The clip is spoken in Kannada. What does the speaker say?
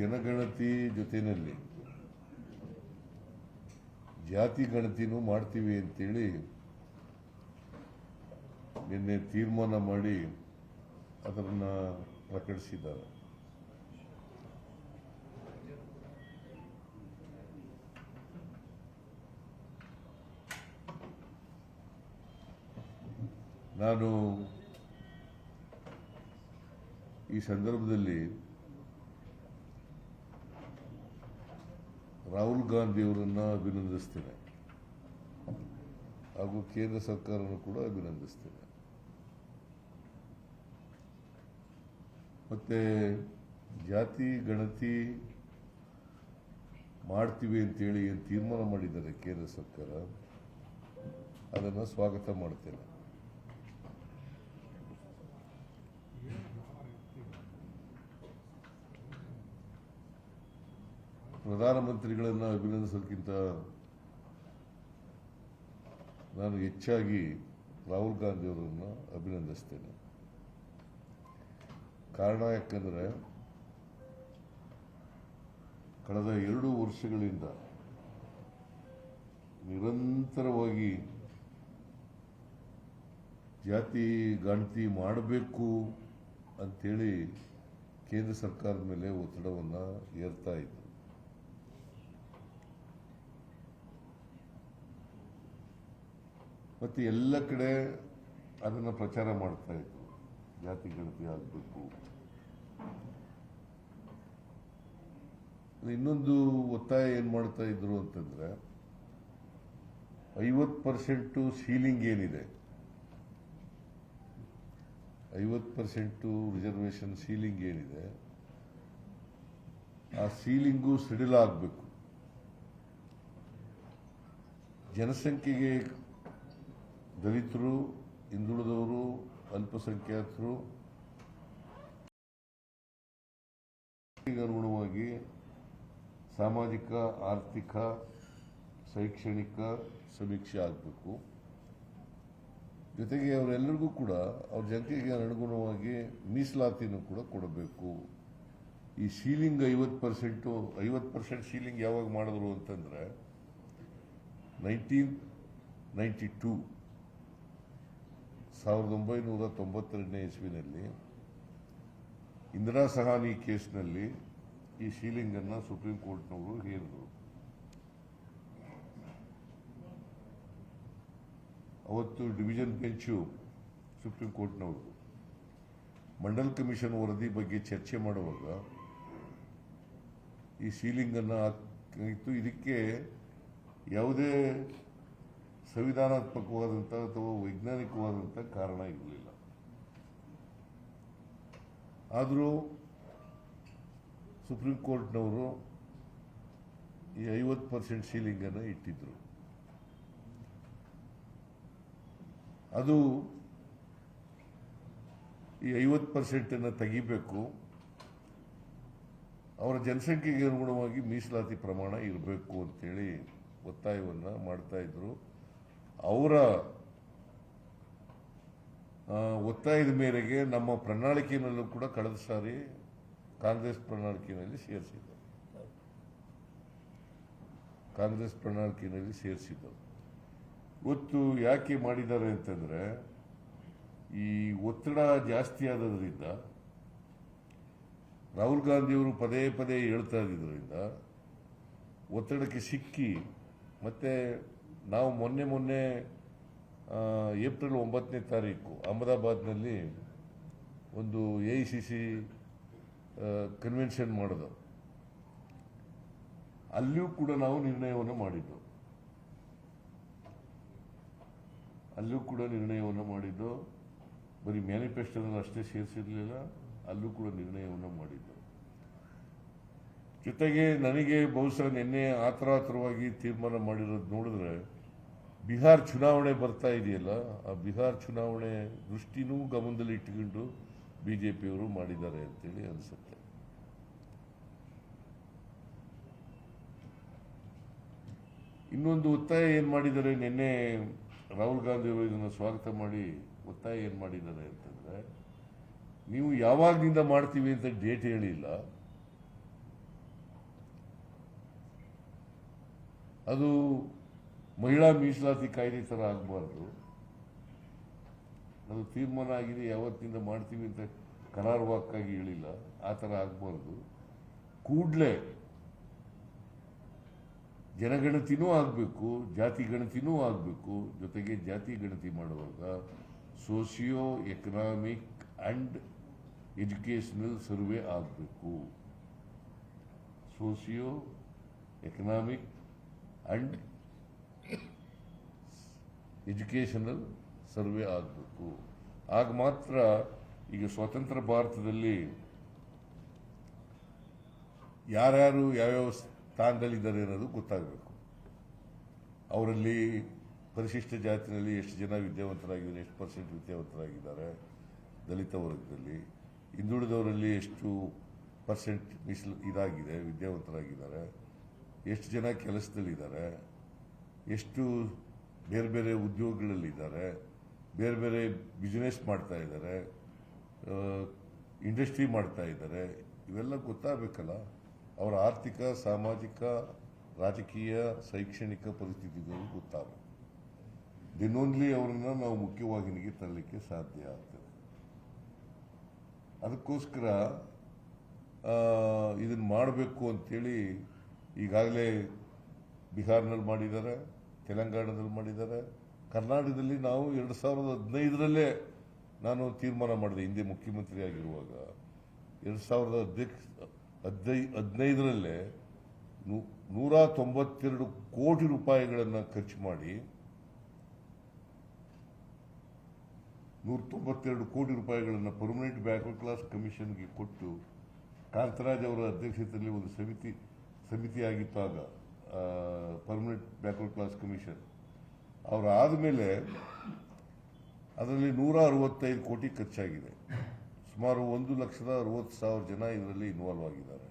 ಜನಗಣತಿ ಜೊತೆಯಲ್ಲಿ ಜಾತಿ ಗಣತಿನೂ ಮಾಡ್ತೀವಿ ಅಂತೇಳಿ ನಿನ್ನೆ ತೀರ್ಮಾನ ಮಾಡಿ ಅದನ್ನ ಪ್ರಕಟಿಸಿದ್ದಾರೆ. ನಾನು ಈ ಸಂದರ್ಭದಲ್ಲಿ ರಾಹುಲ್ ಗಾಂಧಿ ಅವರನ್ನು ಅಭಿನಂದಿಸ್ತೇನೆ. ಹಾಗೂ ಕೇಂದ್ರ ಸರ್ಕಾರವನ್ನು ಕೂಡ ಅಭಿನಂದಿಸ್ತೇನೆ. ಮತ್ತೆ ಜಾತಿ, ಗಣತಿ ಮಾಡ್ತೀವಿ ಅಂತೇಳಿ ಏನು ತೀರ್ಮಾನ ಮಾಡಿದ್ದಾರೆ ಕೇಂದ್ರ ಸರ್ಕಾರ, ಅದನ್ನು ಸ್ವಾಗತ ಮಾಡ್ತೇನೆ. ಪ್ರಧಾನಮಂತ್ರಿಗಳನ್ನು ಅಭಿನಂದಿಸೋದಕ್ಕಿಂತ ನಾನು ಹೆಚ್ಚಾಗಿ ರಾಹುಲ್ ಗಾಂಧಿಯವರನ್ನು ಅಭಿನಂದಿಸ್ತೇನೆ. ಕಾರಣ ಯಾಕಂದರೆ ಕಳೆದ ಎರಡು ವರ್ಷಗಳಿಂದ ನಿರಂತರವಾಗಿ ಜಾತಿ ಗಣತಿ ಮಾಡಬೇಕು ಅಂಥೇಳಿ ಕೇಂದ್ರ ಸರ್ಕಾರದ ಮೇಲೆ ಒತ್ತಡವನ್ನು ಏರ್ತಾ ಇತ್ತು ಮತ್ತು ಎಲ್ಲ ಕಡೆ ಅದನ್ನು ಪ್ರಚಾರ ಮಾಡ್ತಾ ಇದ್ರು. ಜಾತಿ, ಗಣತಿ ಆಗಬೇಕು. ಇನ್ನೊಂದು ಒತ್ತಾಯ ಏನು ಮಾಡ್ತಾ ಇದ್ರು ಅಂತಂದ್ರೆ ಐವತ್ತು ಪರ್ಸೆಂಟು ಸೀಲಿಂಗ್ ಏನಿದೆ? ಐವತ್ತು ಪರ್ಸೆಂಟು ರಿಸರ್ವೇಷನ್ ಸೀಲಿಂಗ್ ಏನಿದೆ? ಆ ಸೀಲಿಂಗು ಸಿಡಿಲಾಗಬೇಕು ಜನಸಂಖ್ಯೆಗೆ ದಲಿತರು, ಹಿಂದುಳಿದವರು, ಅಲ್ಪಸಂಖ್ಯಾತರು ಅನುಗುಣವಾಗಿ ಸಾಮಾಜಿಕ, ಆರ್ಥಿಕ, ಶೈಕ್ಷಣಿಕ ಸಮೀಕ್ಷೆ ಆಗಬೇಕು. ಜೊತೆಗೆ ಅವರೆಲ್ಲರಿಗೂ ಕೂಡ ಅವ್ರ ಜನತೆಗೆ ಅನುಗುಣವಾಗಿ ಮೀಸಲಾತಿನೂ ಕೂಡ ಕೊಡಬೇಕು. ಈ ಸೀಲಿಂಗ್ ಐವತ್ತು ಪರ್ಸೆಂಟು, ಐವತ್ತು ಪರ್ಸೆಂಟ್ ಸೀಲಿಂಗ್ ಯಾವಾಗ ಮಾಡಿದ್ರು ಅಂತಂದರೆ, ನೈನ್ಟೀನ್ ನೈಂಟಿ ಟೂ ಸಾವಿರದ ಒಂಬೈನೂರ ತೊಂಬತ್ತೆರಡನೇ ಇಸ್ವಿನಲ್ಲಿ ಇಂದಿರಾ ಸಹಾನಿ ಕೇಸ್ನಲ್ಲಿ ಈ ಶೀಲಿಂಗನ್ನು ಸುಪ್ರೀಂ ಕೋರ್ಟ್ನವರು ಹೇರಿದರು. ಅವತ್ತು ಡಿವಿಷನ್ ಬೆಂಚು ಸುಪ್ರೀಂ ಕೋರ್ಟ್ನವರು ಮಂಡಲ್ ಕಮಿಷನ್ ವರದಿ ಬಗ್ಗೆ ಚರ್ಚೆ ಮಾಡುವಾಗ ಈ ಸೀಲಿಂಗನ್ನು ಹಾಕಿತ್ತು ಇದಕ್ಕೆ ಯಾವುದೇ ಸಂವಿಧಾನಾತ್ಮಕವಾದಂಥ ಅಥವಾ ವೈಜ್ಞಾನಿಕವಾದಂಥ ಕಾರಣ ಇರಲಿಲ್ಲ. ಆದರೂ ಸುಪ್ರೀಂ ಕೋರ್ಟ್ನವರು ಈ ಐವತ್ತು ಪರ್ಸೆಂಟ್ ಸೀಲಿಂಗನ್ನು ಇಟ್ಟಿದ್ದರು ಅದು ಈ ಐವತ್ತು ಪರ್ಸೆಂಟನ್ನು ತೆಗಿಬೇಕು. ಅವರ ಜನಸಂಖ್ಯೆಗೆ ಅನುಗುಣವಾಗಿ ಮೀಸಲಾತಿ ಪ್ರಮಾಣ ಇರಬೇಕು ಅಂತೇಳಿ ಒತ್ತಾಯವನ್ನು ಮಾಡ್ತಾ ಇದ್ರು. ಅವರ ಒತ್ತಾಯದ ಮೇರೆಗೆ ನಮ್ಮ ಪ್ರಣಾಳಿಕೆಯಲ್ಲೂ ಕೂಡ ಕಳೆದ ಸಾರಿ ಕಾಂಗ್ರೆಸ್ ಪ್ರಣಾಳಿಕೆಯಲ್ಲಿ ಸೇರಿಸಿದ್ದರು. ಕಾಂಗ್ರೆಸ್ ಪ್ರಣಾಳಿಕೆಯಲ್ಲಿ ಸೇರಿಸಿದ್ದರು. ಇವತ್ತು ಯಾಕೆ ಮಾಡಿದ್ದಾರೆ ಅಂತಂದರೆ, ಈ ಒತ್ತಡ ಜಾಸ್ತಿ ಆದದ್ರಿಂದ, ರಾಹುಲ್ ಗಾಂಧಿಯವರು ಪದೇ ಪದೇ ಹೇಳ್ತಾ ಇದ್ದಿದ್ದರಿಂದ, ಒತ್ತಡಕ್ಕೆ ಸಿಕ್ಕಿ, ಮತ್ತೆ ನಾವು ಮೊನ್ನೆ ಮೊನ್ನೆ ಏಪ್ರಿಲ್ ಒಂಬತ್ತನೇ ತಾರೀಕು ಅಹಮದಾಬಾದ್ನಲ್ಲಿ ಒಂದು A I C C convention ಮಾಡಿದೆ ಅಲ್ಲಿಯೂ ಕೂಡ ನಾವು ನಿರ್ಣಯವನ್ನು ಮಾಡಿದ್ದು. ಅಲ್ಲೂ ಕೂಡ ನಿರ್ಣಯವನ್ನು ಮಾಡಿದ್ದು. ಬರೀ ಮ್ಯಾನಿಫೆಸ್ಟೋದಲ್ಲಿ ಅಷ್ಟೇ ಸೇರಿಸಿರಲಿಲ್ಲ, ಅಲ್ಲೂ ಕೂಡ ನಿರ್ಣಯವನ್ನು ಮಾಡಿದ್ದು. ಜೊತೆಗೆ ನನಗೆ ಬಹುಶಃ ನಿನ್ನೆ ಆತರಾತರವಾಗಿ ತೀರ್ಮಾನ ಮಾಡಿರೋದು ನೋಡಿದ್ರೆ ಬಿಹಾರ್ ಚುನಾವಣೆ ಬರ್ತಾ ಇದೆಯಲ್ಲ, ಆ ಬಿಹಾರ್ ಚುನಾವಣೆ ದೃಷ್ಟಿನೂ ಗಮನದಲ್ಲಿ ಇಟ್ಟುಕೊಂಡು ಬಿ ಜೆ ಪಿಯವರು ಮಾಡಿದ್ದಾರೆ ಅಂತೇಳಿ ಅನಿಸುತ್ತೆ. ಇನ್ನೊಂದು ಒತ್ತಾಯ ಏನು ಮಾಡಿದ್ದಾರೆ, ನಿನ್ನೆ ರಾಹುಲ್ ಗಾಂಧಿ ಅವರು ಇದನ್ನು ಸ್ವಾಗತ ಮಾಡಿ ಒತ್ತಾಯ ಏನು ಮಾಡಿದ್ದಾರೆ ಅಂತಂದ್ರೆ, ನೀವು ಯಾವಾಗದಿಂದ ಮಾಡ್ತೀವಿ ಅಂತ ಡೇಟ್ ಹೇಳಿಲ್ಲ. ಅದು ಮಹಿಳಾ ಮೀಸಲಾತಿ ಕಾಯ್ದೆ ಥರ ಆಗಬಾರ್ದು. ಅದು ತೀರ್ಮಾನ ಆಗಿದೆ, ಯಾವತ್ತಿಂದ ಮಾಡ್ತೀವಿ ಅಂತ ಕರಾರುವಾಕ್ಕಾಗಿ ಹೇಳಿಲ್ಲ. ಆ ಥರ ಆಗಬಾರ್ದು. ಕೂಡಲೇ ಜನಗಣತಿನೂ ಆಗಬೇಕು, ಜಾತಿ ಗಣತಿನೂ ಆಗಬೇಕು. ಜೊತೆಗೆ ಜಾತಿ ಗಣತಿ ಮಾಡುವಾಗ socio economic and educational survey ಆಗಬೇಕು. Socio economic and educational survey ಆಗಬೇಕು. ಆಗ ಮಾತ್ರ ಈಗ ಸ್ವತಂತ್ರ ಭಾರತದಲ್ಲಿ ಯಾರ್ಯಾರು ಯಾವ್ಯಾವ ಸ್ಥಾನದಲ್ಲಿದ್ದಾರೆ ಅನ್ನೋದು ಗೊತ್ತಾಗಬೇಕು. ಅವರಲ್ಲಿ ಪರಿಶಿಷ್ಟ ಜಾತಿನಲ್ಲಿ ಎಷ್ಟು ಜನ ವಿದ್ಯಾವಂತರಾಗಿದ್ದಾರೆ, ಎಷ್ಟು ಪರ್ಸೆಂಟ್ ವಿದ್ಯಾವಂತರಾಗಿದ್ದಾರೆ, ದಲಿತ ವರ್ಗದಲ್ಲಿ. ಹಿಂದುಳಿದವರಲ್ಲಿ ಎಷ್ಟು ಪರ್ಸೆಂಟ್ ಮೀಸಲು ಇದಾಗಿದೆ, ವಿದ್ಯಾವಂತರಾಗಿದ್ದಾರೆ. ಎಷ್ಟು ಜನ ಕೆಲಸದಲ್ಲಿದ್ದಾರೆ. ಎಷ್ಟು ಬೇರೆ ಬೇರೆ ಉದ್ಯೋಗಗಳಲ್ಲಿದ್ದಾರೆ, ಬೇರೆ ಬೇರೆ ಬಿಸ್ನೆಸ್ ಮಾಡ್ತಾ ಇದ್ದಾರೆ ಇಂಡಸ್ಟ್ರಿ ಮಾಡ್ತಾ ಇದ್ದಾರೆ, ಇವೆಲ್ಲ ಗೊತ್ತಾಗಬೇಕಲ್ಲ. ಅವರ ಆರ್ಥಿಕ, ಸಾಮಾಜಿಕ, ರಾಜಕೀಯ, ಶೈಕ್ಷಣಿಕ ಪರಿಸ್ಥಿತಿಗಳು ಗೊತ್ತಾಗಬೇಕು. ದೆನ್ ಓನ್ಲಿ ಅವರನ್ನ ನಾವು ಮುಖ್ಯವಾಹಿನಿಗೆ ತರಲಿಕ್ಕೆ ಸಾಧ್ಯ ಆಗ್ತದೆ. ಅದಕ್ಕೋಸ್ಕರ ಇದನ್ನು ಮಾಡಬೇಕು ಅಂತೇಳಿ ಈಗಾಗಲೇ ಬಿಹಾರ್ನಲ್ಲಿ ಮಾಡಿದ್ದಾರೆ. ತೆಲಂಗಾಣದಲ್ಲಿ ಮಾಡಿದ್ದಾರೆ. ಕರ್ನಾಟಕದಲ್ಲಿ ನಾವು ಎರಡು ಸಾವಿರದ ಹದಿನೈದರಲ್ಲೇ ನಾನು ತೀರ್ಮಾನ ಮಾಡಿದೆ, ಹಿಂದೆ ಮುಖ್ಯಮಂತ್ರಿ ಆಗಿರುವಾಗ. ಎರಡು ಸಾವಿರದ ಅಧ್ಯಕ್ಷ ಹದಿನೈ, ಹದಿನೈದರಲ್ಲೇ ನೂರ ತೊಂಬತ್ತೆರಡು ಕೋಟಿ ರೂಪಾಯಿಗಳನ್ನು ಖರ್ಚು ಮಾಡಿ, ನೂರ ತೊಂಬತ್ತೆರಡು ಕೋಟಿ ರೂಪಾಯಿಗಳನ್ನು ಪರ್ಮನೆಂಟ್ ಬ್ಯಾಕ್ವರ್ಡ್ ಕ್ಲಾಸ್ ಕಮಿಷನ್ಗೆ ಕೊಟ್ಟು, ಕಾಂತರಾಜ್ ಅವರ ಅಧ್ಯಕ್ಷತೆಯಲ್ಲಿ ಒಂದು ಸಮಿತಿ, ಸಮಿತಿಯಾಗಿತ್ತು ಆಗ. ಪರ್ಮನೆಂಟ್ ಬ್ಯಾಕ್ವರ್ಡ್ ಕ್ಲಾಸ್ ಕಮಿಷನ್ ಅವರು ಆದಮೇಲೆ ಅದರಲ್ಲಿ ನೂರ ಅರವತ್ತೈದು ಕೋಟಿ ಖರ್ಚಾಗಿದೆ. ಸುಮಾರು ಒಂದು ಲಕ್ಷದ ಅರವತ್ತು ಸಾವಿರ ಜನ ಇದರಲ್ಲಿ ಇನ್ವಾಲ್ವ್ ಆಗಿದ್ದಾರೆ.